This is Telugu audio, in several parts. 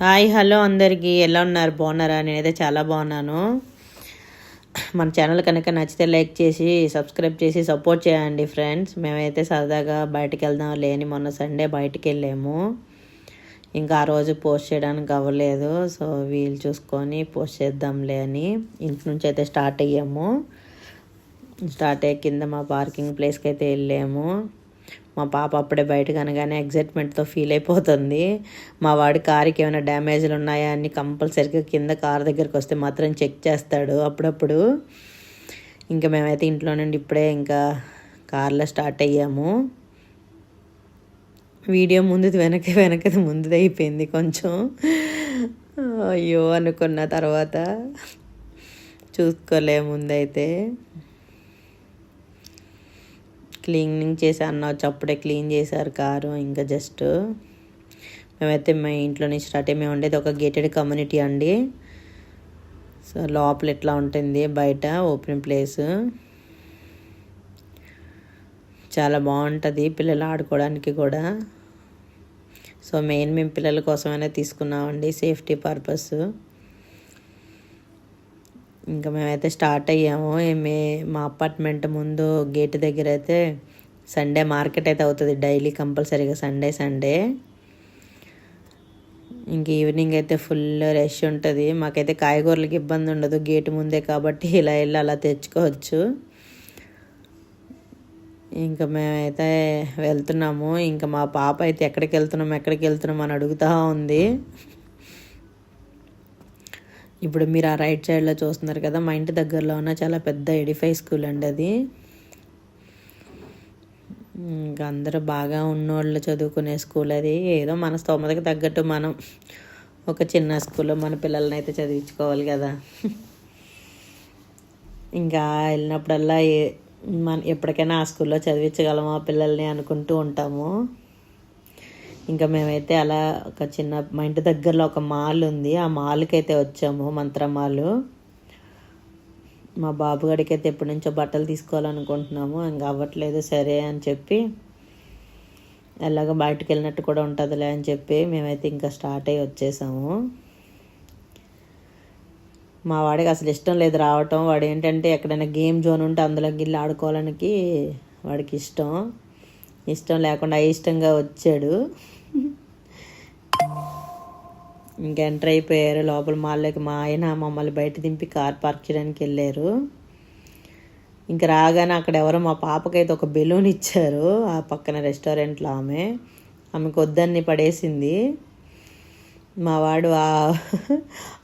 హాయ్ హలో అందరికీ. ఎలా ఉన్నారు? బాగున్నారా? నేనైతే చాలా బాగున్నాను. మన ఛానల్ కనుక నచ్చితే లైక్ చేసి సబ్స్క్రైబ్ చేసి సపోర్ట్ చేయండి ఫ్రెండ్స్. మేమైతే సరదాగా బయటకు వెళ్దాం లేని మొన్న సండే బయటికి వెళ్ళాము ఇంకా ఆ రోజు పోస్ట్ చేయడానికి అవ్వలేదు. సో వీలు చూసుకొని పోస్ట్ చేద్దాంలే అని ఇంటి నుంచి అయితే స్టార్ట్ అయ్యాము. స్టార్ట్ అయ్యే కింద మా పార్కింగ్ ప్లేస్కి అయితే వెళ్ళాము. మా పాప అప్పుడే బయటకు అనగానే ఎగ్జైట్మెంట్తో ఫీల్ అయిపోతుంది. మా వాడి కార్కి ఏమైనా డ్యామేజ్లు ఉన్నాయా అని కంపల్సరిగా కింద కార్ దగ్గరికి వస్తే మాత్రం చెక్ చేస్తాడు అప్పుడప్పుడు. ఇంకా మేమైతే ఇంట్లో నుండి ఇప్పుడే ఇంకా కార్లో స్టార్ట్ అయ్యాము. వీడియో ముందుది వెనక వెనకది ముందుది అయిపోయింది కొంచెం. అయ్యో అనుకున్న తర్వాత చూసుకోలే ముందైతే. క్లీనింగ్ చేసి అన్న వచ్చి అప్పుడే క్లీన్ చేశారు కారు ఇంకా జస్ట్ మేమైతే మా ఇంట్లో నుంచి స్టార్ట్ అయ్యి. మేము ఉండేది ఒక గేటెడ్ కమ్యూనిటీ అండి. సో లోపల ఎట్లా ఉంటుంది బయట ఓపెన్ ప్లేస్ చాలా బాగుంటుంది పిల్లలు ఆడుకోవడానికి కూడా. సో మెయిన్ మేము పిల్లల కోసమైనా తీసుకున్నామండి సేఫ్టీ పర్పస్ ఇంకా మేమైతే స్టార్ట్ అయ్యాము. మే మా అపార్ట్మెంట్ ముందు గేట్ దగ్గర అయితే సండే మార్కెట్ అయితే అవుతుంది. డైలీ కంపల్సరీగా సండే సండే ఇంక ఈవినింగ్ అయితే ఫుల్ రష్ ఉంటుంది. మాకైతే కాయగూరలకి ఇబ్బంది ఉండదు. గేటు ముందే కాబట్టి ఇలా వెళ్ళి అలా తెచ్చుకోవచ్చు. ఇంకా మేమైతే వెళ్తున్నాము. ఇంకా మా పాప అయితే ఎక్కడికి వెళ్తున్నాం ఎక్కడికి వెళ్తున్నాం అని అడుగుతూ ఉంది. ఇప్పుడు మీరు ఆ రైట్ సైడ్లో చూస్తున్నారు కదా మా ఇంటి దగ్గరలో ఉన్న చాలా పెద్ద ఎడిఫై స్కూల్ అండి అది. ఇంకా అందరూ బాగా ఉన్నోళ్ళు చదువుకునే స్కూల్ అది. ఏదో మన స్తోమతకి తగ్గట్టు మనం ఒక చిన్న స్కూల్లో మన పిల్లల్ని అయితే చదివించుకోవాలి కదా. ఇంకా వెళ్ళినప్పుడల్లా మన ఎప్పటికైనా ఆ స్కూల్లో చదివించగలమా పిల్లల్ని అనుకుంటూ ఉంటాము. ఇంకా మేమైతే అలా ఒక చిన్న మా ఇంటి దగ్గరలో ఒక మాల్ ఉంది. ఆ మాల్కి అయితే వచ్చాము మంత్రమాల్ మా బాబుగాడికి అయితే ఎప్పటి నుంచో బట్టలు తీసుకోవాలనుకుంటున్నాము. ఇంకా అవ్వట్లేదు సరే అని చెప్పి ఎలాగ బయటకు వెళ్ళినట్టు కూడా ఉంటుందిలే అని చెప్పి మేమైతే ఇంకా స్టార్ట్ అయ్యి వచ్చేసాము. మా వాడికి అసలు ఇష్టం లేదు రావటం. వాడు ఏంటంటే ఎక్కడైనా గేమ్ జోన్ ఉంటే అందులోకి వెళ్ళి ఆడుకోవడానికి వాడికి ఇష్టం. ఇష్టం లేకుండా ఇష్టంగా వచ్చాడు. ఇంకా ఎంటర్ అయిపోయారు. లోపల మాల్లోకి మా ఆయన మమ్మల్ని బయట దింపి కార్ పార్క్ చేయడానికి వెళ్ళారు. ఇంకా రాగానే అక్కడ ఎవరో మా పాపకైతే ఒక బెలూన్ ఇచ్చారు. ఆ పక్కన రెస్టారెంట్లో ఆమె. ఆమెకు వద్దన్ని పడేసింది. మా వాడు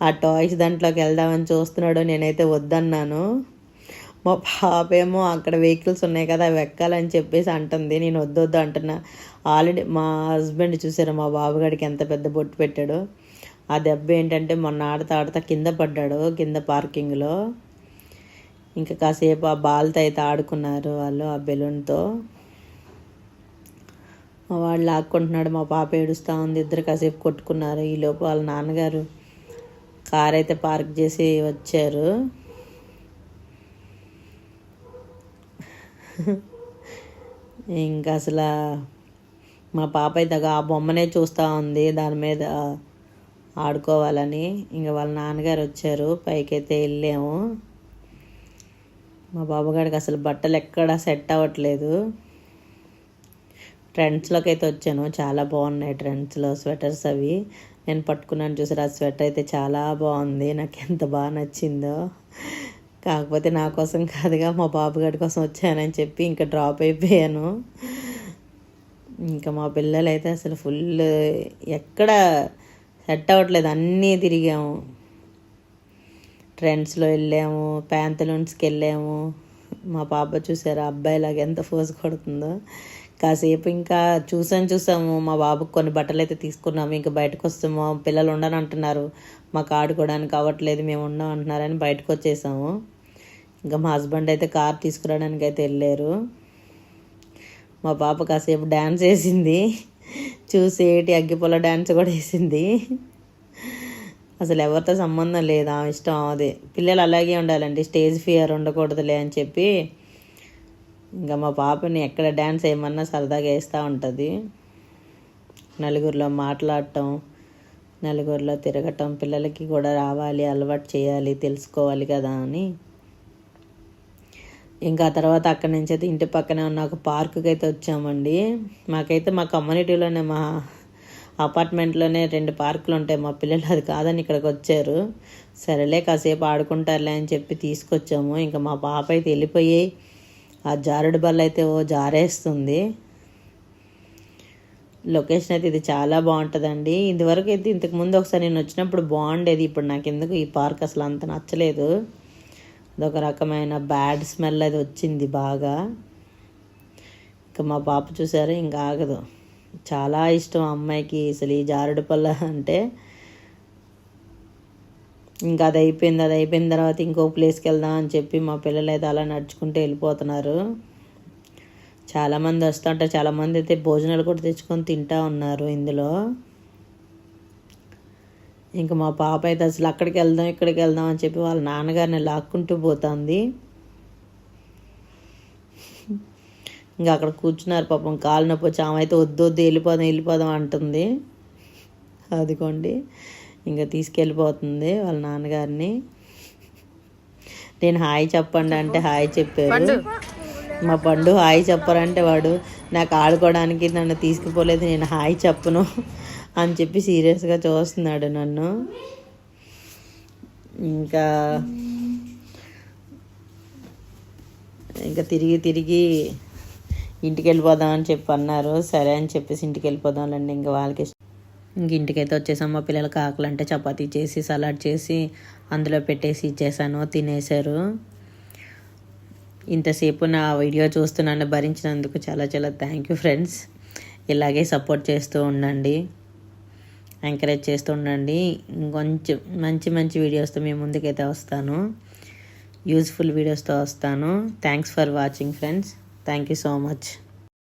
ఆ టాయ్స్ దాంట్లోకి వెళ్దామని చూస్తున్నాడు. నేనైతే వద్దన్నాను. మా పాప ఏమో అక్కడ వెహికల్స్ ఉన్నాయి కదా అవి ఎక్కాలని చెప్పేసి అంటుంది. నేను వద్దొద్దు అంటున్నా. ఆల్రెడీ మా హస్బెండ్ చూసారు మా బాబుగాడికి ఎంత పెద్ద బొట్టు పెట్టాడు? ఆ దెబ్బ ఏంటంటే మొన్న ఆడతా ఆడతా కింద పడ్డాడు కింద పార్కింగ్లో. ఇంకా కాసేపు ఆ బాల్తో అయితే ఆడుకున్నారు వాళ్ళు ఆ బెలూన్తో. మా వాళ్ళు లాక్కుంటున్నాడు మా పాప ఏడుస్తూ ఉంది. ఇద్దరు కాసేపు కొట్టుకున్నారు. ఈలోపు వాళ్ళ నాన్నగారు కార్ అయితే పార్క్ చేసి వచ్చారు. ఇంకా అసలు మా పాప అయితే ఆ బొమ్మనే చూస్తూ ఉంది దాని మీద ఆడుకోవాలని. ఇంకా వాళ్ళ నాన్నగారు వచ్చారు పైకైతే వెళ్ళాము. మా బాబుగాడికి అసలు బట్టలు ఎక్కడ సెట్ అవ్వట్లేదు. ట్రెండ్స్లోకి అయితే వచ్చాను చాలా బాగున్నాయి ట్రెండ్స్లో స్వెటర్స్ అవి. నేను పట్టుకున్నాను చూసారు ఆ స్వెటర్ అయితే చాలా బాగుంది నాకు ఎంత బాగా నచ్చిందో. కాకపోతే నా కోసం కాదుగా మా బాబుగాడి కోసం వచ్చానని చెప్పి ఇంకా డ్రాప్ అయిపోయాను. ఇంకా మా పిల్లలు అయితే అసలు ఫుల్ ఎక్కడ సెట్ అవ్వట్లేదు అన్నీ తిరిగాము. ట్రెండ్స్లో వెళ్ళాము ప్యాంతలూన్స్కి వెళ్ళాము మా పాప చూసారు అబ్బాయిలాగా ఎంత ఫోజ్ కొడుతుందో. కాసేపు ఇంకా చూసాను చూసాము. మా బాబుకి కొన్ని బట్టలు అయితే తీసుకున్నాము ఇంకా బయటకు వస్తాము. పిల్లలు ఉండని అంటున్నారు మాకు ఆడుకోవడానికి అవ్వట్లేదు మేము ఉన్నాం అంటున్నారని బయటకు వచ్చేసాము. ఇంకా మా హస్బెండ్ అయితే కార్ తీసుకురావడానికి అయితే వెళ్ళారు. మా పాప కాసేపు డ్యాన్స్ వేసింది. చూసి ఏటి అగ్గిపొల డ్యాన్స్ కూడా వేసింది. అసలు ఎవరితో సంబంధం లేదు ఆమె ఇష్టం అదే పిల్లలు అలాగే ఉండాలండి స్టేజ్ ఫియర్ ఉండకూడదులే అని చెప్పి. ఇంకా మా పాపని ఎక్కడ డ్యాన్స్ వేయమన్నా సరదాగా వేస్తూ ఉంటుంది. నలుగురిలో మాట్లాడటం నలుగురిలో తిరగటం పిల్లలకి కూడా రావాలి అలవాటు చేయాలి తెలుసుకోవాలి కదా అని. ఇంకా తర్వాత అక్కడి నుంచి అయితే ఇంటి పక్కనే ఉన్న ఒక పార్కుకి అయితే వచ్చామండి. మాకైతే మా కమ్యూనిటీలోనే మా అపార్ట్మెంట్లోనే రెండు పార్కులు ఉంటాయి మా పిల్లలు అది కాదని ఇక్కడికి వచ్చారు. సరేలే కాసేపు ఆడుకుంటారులే అని చెప్పి తీసుకొచ్చాము. ఇంకా మా పాప అయితే వెళ్ళిపోయి ఆ జారుడు బల్ల అయితే ఓ జారేస్తుంది. లొకేషన్ అయితే ఇది చాలా బాగుంటుందండి. ఇంతవరకు అయితే ఇంతకుముందు ఒకసారి నేను వచ్చినప్పుడు బాగుండేది. ఇప్పుడు నాకు ఎందుకు ఈ పార్క్ అసలు అంత నచ్చలేదు. అదొక రకమైన బ్యాడ్ స్మెల్ అది వచ్చింది బాగా. ఇంకా మా పాప చూసారు ఇంకా ఆగదు. చాలా ఇష్టం ఆ అమ్మాయికి అసలు ఈ జారుడు పళ్ళ అంటే. ఇంకా అది అయిపోయింది అది అయిపోయిన తర్వాత ఇంకో ప్లేస్కి వెళ్దాం అని చెప్పి మా పిల్లలు అయితే అలా నడుచుకుంటూ వెళ్ళిపోతున్నారు. చాలామంది వస్తుంటారు చాలామంది అయితే భోజనాలు కూడా తెచ్చుకొని తింటా ఉన్నారు ఇందులో. ఇంకా మా పాప అయితే అసలు అక్కడికి వెళ్దాం ఇక్కడికి వెళ్దాం అని చెప్పి వాళ్ళ నాన్నగారిని లాక్కుంటూ పోతుంది. ఇంకా అక్కడ కూర్చున్నారు పాపం కాలు నొప్పి వచ్చి ఆమె అయితే వద్దు వద్దు వెళ్ళిపోదాం వెళ్ళిపోదాం అంటుంది. అదిగోండి. ఇంకా తీసుకెళ్ళిపోతుంది వాళ్ళ నాన్నగారిని. నేను హాయ్ చెప్పండి అంటే హాయ్ చెప్పారు. మా పండు హాయ్ చెప్పరంటే వాడు నాకు ఆడుకోవడానికి నన్ను తీసుకుపోలేదు నేను హాయ్ చెప్పను. అని చెప్పి సీరియస్గా చూస్తున్నాడు నన్ను. ఇంకా ఇంకా తిరిగి తిరిగి ఇంటికి వెళ్ళిపోదాం అని చెప్పి అన్నారు. సరే అని చెప్పేసి ఇంటికి వెళ్ళిపోదాంలేండి ఇంకా వాళ్ళకి ఇంక ఇంటికైతే వచ్చేసాం. మా పిల్లలకి ఆకలంటే చపాతీ చేసి సలాడ్ చేసి అందులో పెట్టేసి ఇచ్చేసాను. తినేశారు. ఇంతసేపు నా వీడియో చూస్తున్నాను భరించినందుకు చాలా చాలా థ్యాంక్ యూ ఫ్రెండ్స్. ఇలాగే సపోర్ట్ చేస్తూ ఉండండి. ఎంకరేజ్ చేస్తూ ఉండండి ఇంకొంచెం మంచి మంచి వీడియోస్తో మీ ముందుకైతే వస్తాను. యూజ్ఫుల్ వీడియోస్తో వస్తాను. Thanks for watching friends thank you so much